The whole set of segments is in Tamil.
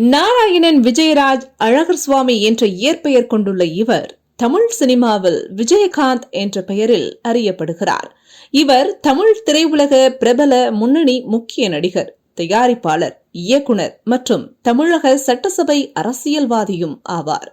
நாராயணன் விஜயராஜ் அழகர் சுவாமி என்ற இயற்பெயர் கொண்டுள்ள இவர் தமிழ் சினிமாவில் விஜயகாந்த் என்ற பெயரில் அறியப்படுகிறார். இவர் தமிழ் திரையுலக பிரபல முன்னணி முக்கிய நடிகர் தயாரிப்பாளர் இயக்குனர் மற்றும் தமிழக சட்டசபை அரசியல்வாதியும் ஆவார்.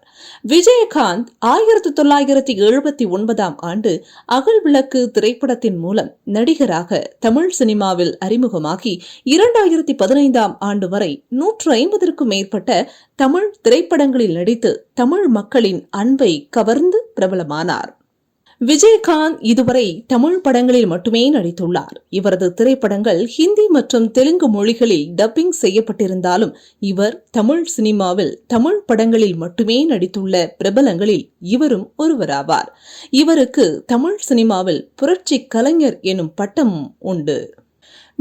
விஜயகாந்த் ஆயிரத்தி தொள்ளாயிரத்தி எழுபத்தி ஒன்பதாம் ஆண்டு அகல் விளக்கு திரைப்படத்தின் மூலம் நடிகராக தமிழ் சினிமாவில் அறிமுகமாகி இரண்டாயிரத்தி பதினைந்தாம் ஆண்டு வரை நூற்று ஐம்பதற்கும் மேற்பட்ட தமிழ் திரைப்படங்களில் நடித்து தமிழ் மக்களின் அன்பை கவர்ந்து பிரபலமானார். விஜயகாந்த் இதுவரை தமிழ் படங்களில் மட்டுமே நடித்துள்ளார். இவரது திரைப்படங்கள் ஹிந்தி மற்றும் தெலுங்கு மொழிகளில் டப்பிங் செய்யப்பட்டிருந்தாலும் இவர் தமிழ் சினிமாவில் தமிழ் படங்களில் மட்டுமே நடித்துள்ள பிரபலங்களில் இவரும் ஒருவராவார். இவருக்கு தமிழ் சினிமாவில் புரட்சி கலைஞர் எனும் பட்டமும் உண்டு.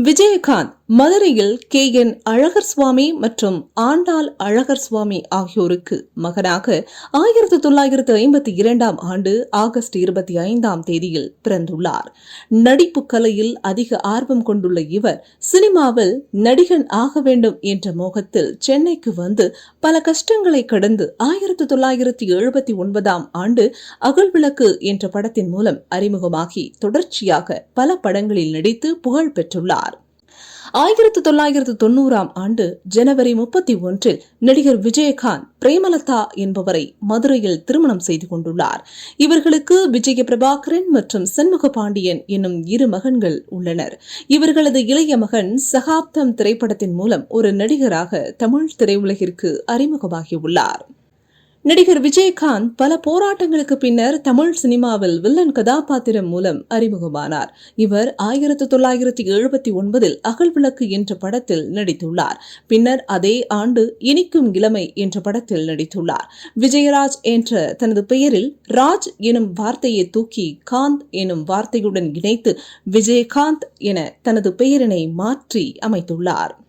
விஜயகாந்த் மதுரையில் கே. என். அழகர் சுவாமி மற்றும் ஆண்டாள் அழகர் சுவாமி ஆகியோருக்கு மகனாக ஆயிரத்தி தொள்ளாயிரத்து ஐம்பத்தி இரண்டாம் ஆண்டு ஆகஸ்ட் இருபத்தி ஐந்தாம் தேதியில் பிறந்துள்ளார். நடிப்பு கலையில் அதிக ஆர்வம் கொண்டுள்ள இவர் சினிமாவில் நடிகன் ஆக வேண்டும் என்ற மோகத்தில் சென்னைக்கு வந்து பல கஷ்டங்களை கடந்து ஆயிரத்தி தொள்ளாயிரத்தி எழுபத்தி ஒன்பதாம் ஆண்டு அகழ்விளக்கு என்ற படத்தின் மூலம் அறிமுகமாகி தொடர்ச்சியாக பல படங்களில் நடித்து புகழ் பெற்றுள்ளார். ஆயிரத்தி தொள்ளாயிரத்து தொண்ணூறாம் ஆண்டு ஜனவரி முப்பத்தி ஒன்றில் நடிகர் விஜயகாந்த் பிரேமலதா என்பவரை மதுரையில் திருமணம் செய்து கொண்டுள்ளார். இவர்களுக்கு விஜய பிரபாகரன் மற்றும் சண்முக பாண்டியன் என்னும் இரு மகன்கள் உள்ளனர். இவர்களது இளைய மகன் சகாப்தம் திரைப்படத்தின் மூலம் ஒரு நடிகராக தமிழ் திரையுலகிற்கு அறிமுகமாகியுள்ளார். நடிகர் விஜயகாந்த் பல போராட்டங்களுக்கு பின்னர் தமிழ் சினிமாவில் வில்லன் கதாபாத்திரம் மூலம் அறிமுகமானார். இவர் ஆயிரத்தி தொள்ளாயிரத்தி எழுபத்தி ஒன்பதில் அகல் விளக்கு என்ற படத்தில் நடித்துள்ளார். பின்னர் அதே ஆண்டு இனிக்கும் இளமை என்ற படத்தில் நடித்துள்ளார். விஜயராஜ் என்ற தனது பெயரில் ராஜ் எனும் வார்த்தையை தூக்கி காந்த் எனும் வார்த்தையுடன் இணைத்து விஜயகாந்த் என தனது பெயரினை மாற்றி அமைத்துள்ளார்.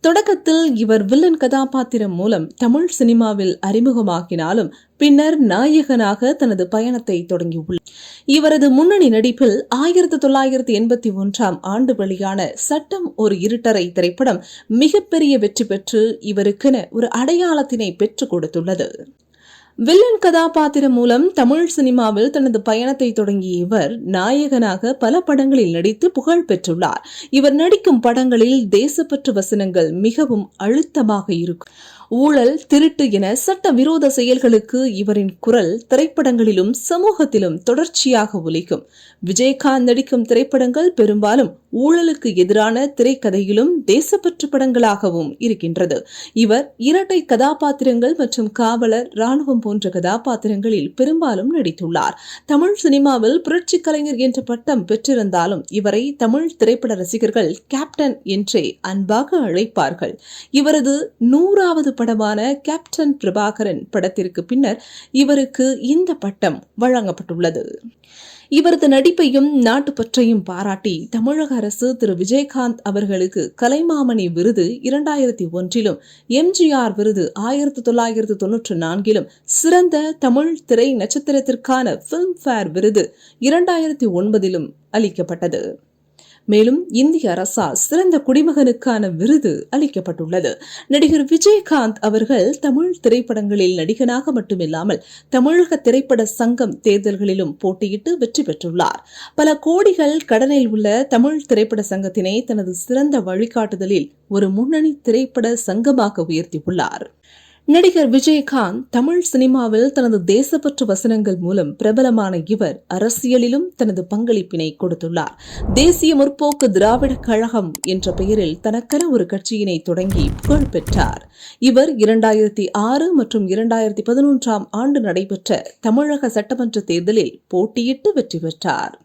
தொடக்கத்தில் இவர் வில்லன் கதாபாத்திரம் மூலம் தமிழ் சினிமாவில் அறிமுகமாக்கினாலும் பின்னர் நாயகனாக தனது பயணத்தை தொடங்கியுள்ளார். இவரது முன்னணி நடிப்பில் ஆயிரத்தி தொள்ளாயிரத்தி எண்பத்தி ஒன்றாம் ஆண்டு வெளியான சட்டம் ஒரு இருட்டரை திரைப்படம் மிகப்பெரிய வெற்றி பெற்று இவருக்கென ஒரு அடையாளத்தினை பெற்றுக் கொடுத்துள்ளது. வில்லன் கதாபாத்திரம் மூலம் தமிழ் சினிமாவில் தனது பயணத்தை தொடங்கிய இவர் நாயகனாக பல படங்களில் நடித்து புகழ் பெற்றுள்ளார். இவர் நடிக்கும் படங்களில் தேசப்பற்று வசனங்கள் மிகவும் அழுத்தமாக இருக்கும். ஊழல் திருட்டு என சட்ட விரோத செயல்களுக்கு இவரின் குரல் திரைப்படங்களிலும் சமூகத்திலும் தொடர்ச்சியாக ஒலிக்கும். விஜயகாந்த் நடிக்கும் திரைப்படங்கள் பெரும்பாலும் ஊழலுக்கு எதிரான திரைக்கதையிலும் தேசப்பற்று படங்களாகவும் இருக்கின்றது. இவர் இரட்டை கதாபாத்திரங்கள் மற்றும் காவலர் ராணுவம் போன்ற கதாபாத்திரங்களில் பெரும்பாலும் நடித்துள்ளார். தமிழ் சினிமாவில் புரட்சி கலைஞர் என்ற பட்டம் பெற்றிருந்தாலும் இவரை தமிழ் திரைப்பட ரசிகர்கள் கேப்டன் என்றே அன்பாக அழைப்பார்கள். இவரது நூறாவது படமான கேப்டன் பிரபாகரன் படத்திற்கு பின்னர் இவருக்கு இந்த பட்டம் வழங்கப்பட்டுள்ளது. இவரது நடிப்பையும் நாட்டுப்பற்றையும் பாராட்டி தமிழக அரசு திரு. விஜயகாந்த் அவர்களுக்கு கலைமாமணி விருது இரண்டாயிரத்தி ஒன்றிலும் எம்ஜிஆர் விருது ஆயிரத்தி தொள்ளாயிரத்து தொன்னூற்று நான்கிலும் சிறந்த தமிழ் திரை நட்சத்திரத்திற்கான ஃபிலிம்ஃபேர் விருது இரண்டாயிரத்தி ஒன்பதிலும் அளிக்கப்பட்டது. மேலும் இந்திய அரசால் சிறந்த குடிமகனுக்கான விருது அளிக்கப்பட்டுள்ளது. நடிகர் விஜயகாந்த் அவர்கள் தமிழ் திரைப்படங்களில் நடிகனாக மட்டுமில்லாமல் தமிழக திரைப்பட சங்கம் தேர்தல்களிலும் போட்டியிட்டு வெற்றி பெற்றுள்ளார். பல கோடிகள் கடனில் உள்ள தமிழ் திரைப்பட சங்கத்தினை தனது சிறந்த வழிகாட்டுதலில் ஒரு முன்னணி திரைப்பட சங்கமாக உயர்த்தியுள்ளார். நடிகர் விஜயகாந்த் தமிழ் சினிமாவில் தனது தேசப்பற்று வசனங்கள் மூலம் பிரபலமான இவர் அரசியலிலும் தனது பங்களிப்பினை கொடுத்துள்ளார். தேசிய முற்போக்கு திராவிட கழகம் என்ற பெயரில் தனக்கென ஒரு கட்சியினை தொடங்கி புகழ் பெற்றார். இவர் இரண்டாயிரத்தி ஆறு மற்றும் இரண்டாயிரத்தி பதினொன்றாம் ஆண்டு நடைபெற்ற தமிழக சட்டமன்ற தேர்தலில் போட்டியிட்டு வெற்றி பெற்றார்.